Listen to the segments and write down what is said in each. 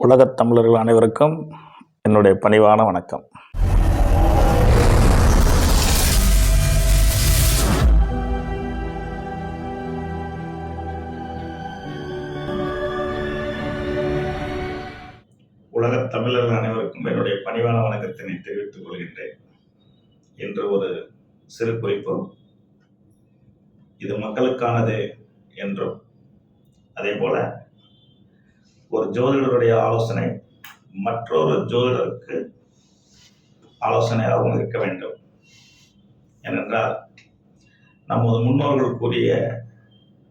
உலகத் தமிழர்கள் அனைவருக்கும் என்னுடைய பணிவான வணக்கம். உலகத் தமிழர்கள் அனைவருக்கும் என்னுடைய பணிவான வணக்கத்தினை தெரிவித்துக் கொள்கின்றேன். என்று ஒரு சிறு குறிப்பு. இது மக்களுக்கானது என்றும் அதே போல ஒரு ஜோதிடருடைய ஆலோசனை மற்றொரு ஜோதிடருக்கு ஆலோசனையாகவும் இருக்க வேண்டும். ஏனென்றால் நமது முன்னோர்கள் கூறிய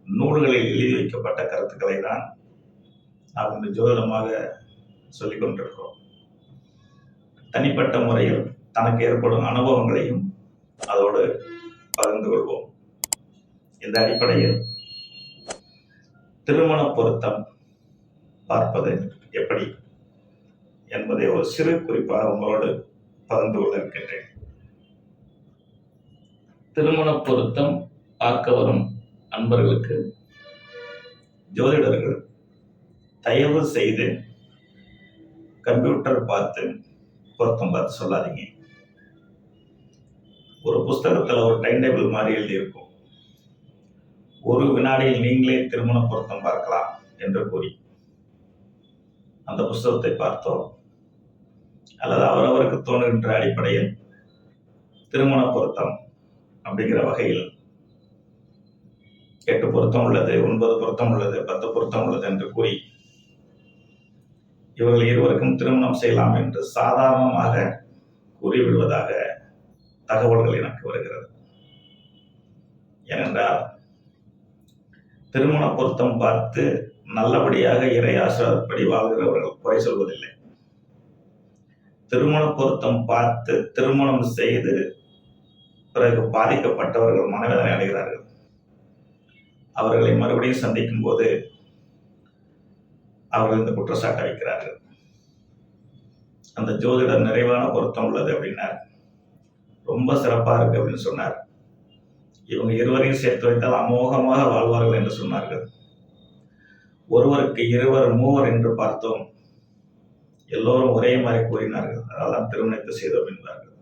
நூல்களில் எழுதி வைக்கப்பட்ட கருத்துக்களை தான் நாம் இன்று ஜோதிடமாக சொல்லிக் கொண்டிருக்கிறோம். தனிப்பட்ட முறையில் தனக்கு ஏற்படும் அனுபவங்களையும் அதோடு பகிர்ந்து கொள்வோம். இந்த அடிப்படையில் திருமண பொருத்தம் பார்ப்பது எப்படி என்பதை ஒரு சிறு குறிப்பாக உங்களோடு பகிர்ந்து கொள்ள இருக்கின்றேன். திருமண பொருத்தம் பார்க்க வரும் அன்பர்களுக்கு ஜோதிடர்கள் தயவு செய்து கம்ப்யூட்டர் பார்த்து பொருத்தம் பார்த்து சொல்லாதீங்க. ஒரு புஸ்தகத்தில் ஒரு டைம் டேபிள் மாதிரி எழுதியிருக்கும். ஒரு வினாடியில் நீங்களே திருமண பொருத்தம் பார்க்கலாம் என்று கூறி. அந்த புஸ்தகத்தை பார்த்தோம். அல்லது அவரவருக்கு தோணுகின்ற அடிப்படையில் திருமண பொருத்தம் அப்படிங்கிற வகையில் எட்டு பொருத்தம் உள்ளது ஒன்பது பொருத்தம் உள்ளது பத்து பொருத்தம் உள்ளது என்று கூறி இவர்கள் இருவருக்கும் திருமணம் செய்யலாம் என்று சாதாரணமாக கூறிவிடுவதாக தகவல்கள் எனக்கு வருகிறது. ஏனென்றால் திருமண பொருத்தம் பார்த்து நல்லபடியாக இறை ஆசிரியப்படி வாழ்கிறவர்கள் குறை சொல்வதில்லை. திருமண பொருத்தம் பார்த்து திருமணம் செய்து பிறகு பாதிக்கப்பட்டவர்கள் மனவேதனை அடைகிறார்கள். அவர்களை மறுபடியும் சந்திக்கும் போது அவர்கள் இந்த குற்றச்சாட்டை வைக்கிறார்கள். அந்த ஜோதிடர் நிறைவான பொருத்தம் உள்ளது அப்படின்னார். ரொம்ப சிறப்பா இருக்கு அப்படின்னு சொன்னார். இவங்க இருவரையும் சேர்த்து வைத்தால் அமோகமாக வாழ்வார்கள் என்று சொன்னார்கள். ஒருவருக்கு இருவர் மூவர் என்று பார்த்தோம். எல்லோரும் ஒரே மாதிரி கூறினார்கள். அதெல்லாம் திருமணத்தை செய்தோம் என்பார்கள்.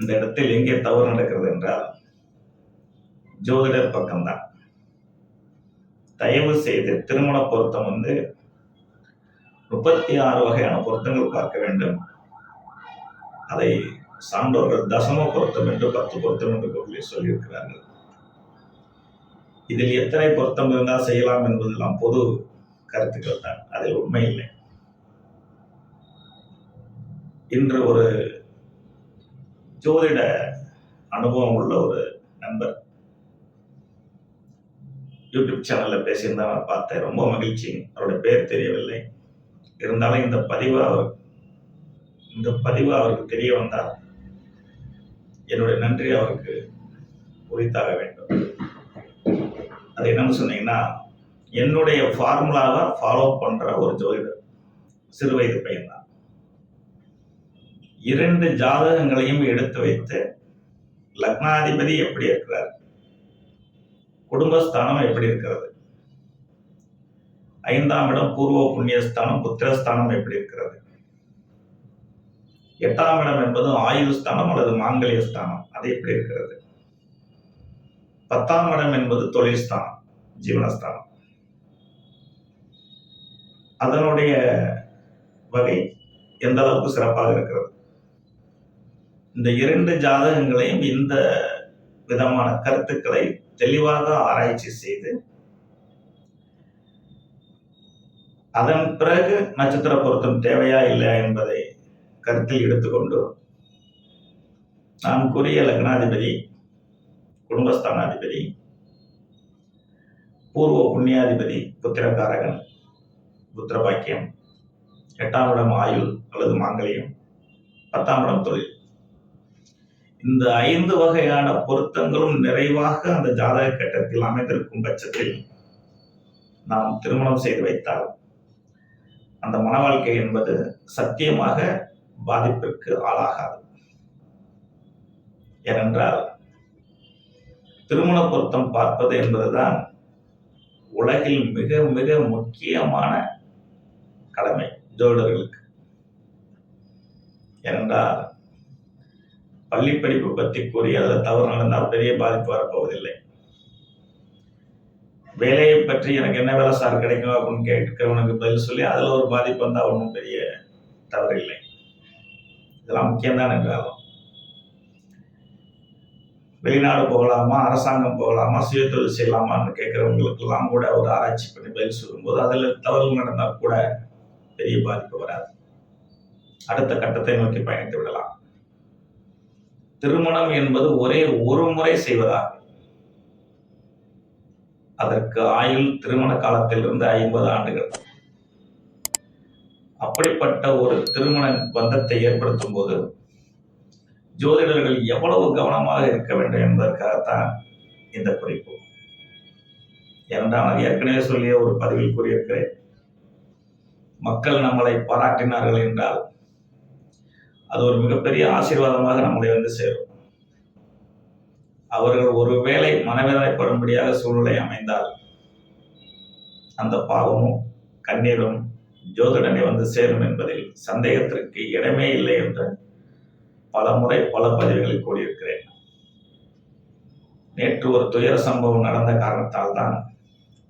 இந்த இடத்தில் எங்கே தவறு நடக்கிறது என்றால் ஜோதிடர் பக்கம்தான். தயவு செய்து திருமண பொருத்தம் வந்து முப்பத்தி ஆறு வகையான பொருத்தங்கள் பார்க்க வேண்டும். அதை சான்றோர்கள் தசம பொருத்தம் என்று பத்து பொருத்தம் என்று சொல்லி சொல்லியிருக்கிறார்கள். இதில் எத்தனை பொருத்தம் இருந்தால் செய்யலாம் என்பதெல்லாம் பொது கருத்துக்கள் தான். அதில் உண்மை இல்லை. இன்று ஒரு ஜோதிட அனுபவம் உள்ள ஒரு நண்பர் யூடியூப் சேனலில் பேசியிருந்தா நான் பார்த்தேன். ரொம்ப மகிழ்ச்சி. அவருடைய பேர் தெரியவில்லை. இருந்தாலும் இந்த பதிவு அவர் இந்த பதிவு அவருக்கு தெரிய வந்தால் என்னுடைய நன்றி அவருக்கு உரித்தாக வேண்டும். அது என்னன்னு சொன்னீங்கன்னா என்னுடைய ஃபார்முலாவை ஃபாலோ பண்ற ஒரு ஜோதிடர். சிறு வயது பையன்தான். இரண்டு ஜாதகங்களையும் எடுத்து வைத்து லக்னாதிபதி எப்படி இருக்கிறார்? குடும்பஸ்தானம் எப்படி இருக்கிறது? ஐந்தாம் இடம் பூர்வ புண்ணியஸ்தானம் புத்திரஸ்தானம் எப்படி இருக்கிறது? எட்டாம் இடம் என்பது ஆயுள் ஸ்தானம் அல்லது மாங்கல்ய ஸ்தானம் அது எப்படி இருக்கிறது? பத்தாம் இடம் என்பது தொழில் ஸ்தானம் ஜீவனஸ்தானம். அதனுடைய வகை எந்த அளவுக்கு சிறப்பாக இருக்கிறது? இந்த இரண்டு ஜாதகங்களையும் இந்த விதமான கருத்துக்களை தெளிவாக ஆராய்ச்சி செய்து அதன் பிறகு நட்சத்திர பொருத்தம் தேவையா இல்லையா என்பதை கருத்தில் எடுத்துக்கொண்டு நான் கூறிய லக்னாதிபதி குடும்பஸ்தானாதிபதி பூர்வ புண்ணியாதிபதி புத்திரகாரகன் புத்திரபாக்கியம் எட்டாம் இடம் ஆயுள் அல்லது மாங்கல்யம் பத்தாம் இடம் தொழில். இந்த ஐந்து வகையான பொருத்தங்களும் நிறைவாக அந்த ஜாதக கட்டத்தில் அமைந்திருக்கும் பட்சத்தில் நாம் திருமணம் செய்து வைத்தால் அந்த மன வாழ்க்கை என்பது சத்தியமாக பாதிப்பிற்கு ஆளாகாது. ஏனென்றால் திருமண பொருத்தம் பார்ப்பது என்பதுதான் உலகில் மிக மிக முக்கியமான கடமை ஜோடர்களுக்கு ஏனென்றால் பள்ளி படிப்பு பற்றி கூறி அதில் தவறு நடந்தால் பெரிய பாதிப்பு வரப்போவதில்லை. வேலையை பற்றி எனக்கு என்ன வேலை சார் கிடைக்கும் அப்படின்னு கேட்கிறவனுக்கு பதில் சொல்லி அதில் ஒரு பாதிப்பு வந்தால் ஒன்றும் பெரிய தவறு இல்லை. இதெல்லாம் முக்கியம்தான் என்றாலும் வெளிநாடு போகலாமா அரசாங்கம் போகலாமா சுய தொழில் செய்யலாமான்னு கேட்குறவங்களுக்கெல்லாம் கூட ஒரு ஆராய்ச்சி பண்ணி பதில் சொல்லும்போது அதில் தவறு நடந்தால் கூட பெரிய பாதிப்பு வராது. அடுத்த கட்டத்தை நோக்கி பயணித்து விடலாம். திருமணம் என்பது ஒரே ஒரு முறை செய்வதாகும் அதற்கு ஆயுள் திருமண காலத்திலிருந்து ஐம்பது ஆண்டுகள். அப்படிப்பட்ட ஒரு திருமண பந்தத்தை ஏற்படுத்தும் போது ஜோதிடர்கள் எவ்வளவு கவனமாக இருக்க வேண்டும் என்பதற்காகத்தான் இந்த குறிப்பு. ஏனென்றால் ஏற்கனவே சொல்லிய ஒரு பதிவில் கூறியிருக்கிறேன். மக்கள் நம்மளை பாராட்டினார்கள் என்றால் அது ஒரு மிகப்பெரிய ஆசீர்வாதமாக நம்மளை வந்து சேரும். அவர்கள் ஒருவேளை மனவேதனைப்படும்படியாக சூழ்நிலை அமைந்தால் அந்த பாவமும் கண்ணீரும் ஜோதிடனை வந்து சேரும் என்பதில் சந்தேகத்திற்கு இடமே இல்லை என்று பல முறை பல பதிவுகளில் கூறியிருக்கிறேன். நேற்று ஒரு துயர சம்பவம் நடந்த காரணத்தால் தான்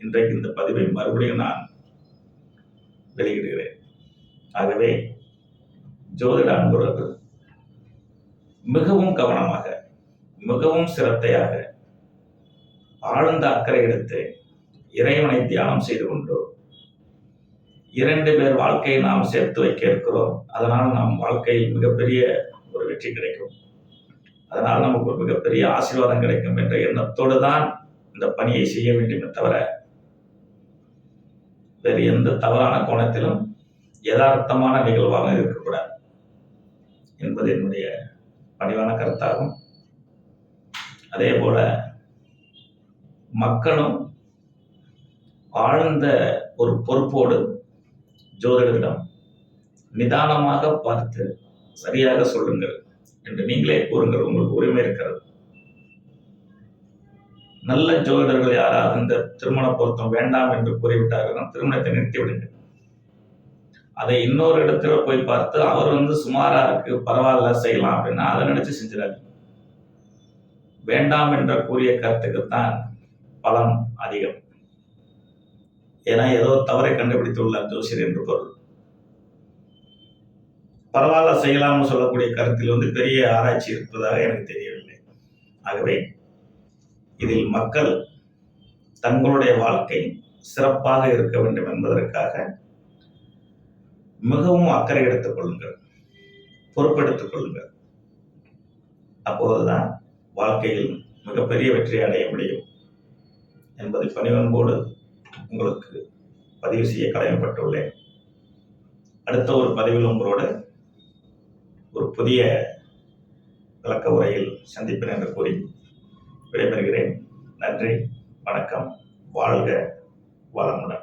இன்றைக்கு இந்த பதிவை மறுபடியும் நான் வெளியிடுகிறேன். ஆகவே ஜோதிட அன்புறர்கள் மிகவும் கவனமாக மிகவும் சிரத்தையாக ஆழ்ந்த அக்கறை எடுத்து இறைவனை தியானம் செய்து கொண்டு இரண்டு பேர் வாழ்க்கையை நாம் சேர்த்து வைக்க இருக்கிறோம். அதனால் நாம் வாழ்க்கையில் மிகப்பெரிய ஒரு வெற்றி கிடைக்கும். அதனால் நமக்கு ஒரு மிகப்பெரிய ஆசீர்வாதம் கிடைக்கும் என்ற எண்ணத்தோடு தான் இந்த பணியை செய்ய வேண்டுமே தவிர வேறு எந்த தவறான கோணத்திலும் யதார்த்தமான நிகழ்வாக இருக்கக்கூடாது என்பது என்னுடைய பணிவான கருத்தாகும். அதே போல மக்களும் ஆழ்ந்த ஒரு பொறுப்போடு ஜோதிடரிடம் நிதானமாக பார்த்து சரியாக சொல்லுங்கள் என்று நீங்களே கூறுங்கள். உங்களுக்கு உரிமை இருக்கிறது. நல்ல ஜோதிடர்கள் யாராவது இந்த திருமண பொருத்தம் வேண்டாம் என்று கூறிவிட்டார்கள் திருமணத்தை நிறுத்திவிடுங்கள். அதை இன்னொரு இடத்துல போய் பார்த்து அவர் வந்து சுமாரா இருக்கு பரவாயில்ல செய்யலாம் அப்படின்னா அதை நினைச்சு செஞ்சிடாது வேண்டாம் என்ற கூறிய கருத்துக்குத்தான் பலம் அதிகம். ஏன்னா ஏதோ தவறை கண்டுபிடித்துள்ளார் ஜோசியர் என்று பொருள். பரவாயில்ல செய்யலாம்னு சொல்லக்கூடிய கருத்தில் வந்து பெரிய ஆராய்ச்சி இருப்பதாக எனக்கு தெரியவில்லை. ஆகவே இதில் மக்கள் தங்களுடைய வாழ்க்கை சிறப்பாக இருக்க வேண்டும் என்பதற்காக மிகவும் அக்கறை எடுத்துக் கொள்ளுங்கள். பொறுப்பெடுத்துக் கொள்ளுங்கள். அப்போதுதான் வாழ்க்கையில் மிகப்பெரிய வெற்றி அடைய முடியும் என்பதை பணிவன்போடு உங்களுக்கு பதிவு செய்ய கடமைப்பட்டுள்ளேன். அடுத்த ஒரு பதிவில் உங்களோட ஒரு புதிய விளக்க உரையில் சந்திப்பேன் என்று கூறி விடைபெறுகிறேன். நன்றி வணக்கம் வாழ்க வளமுடன்.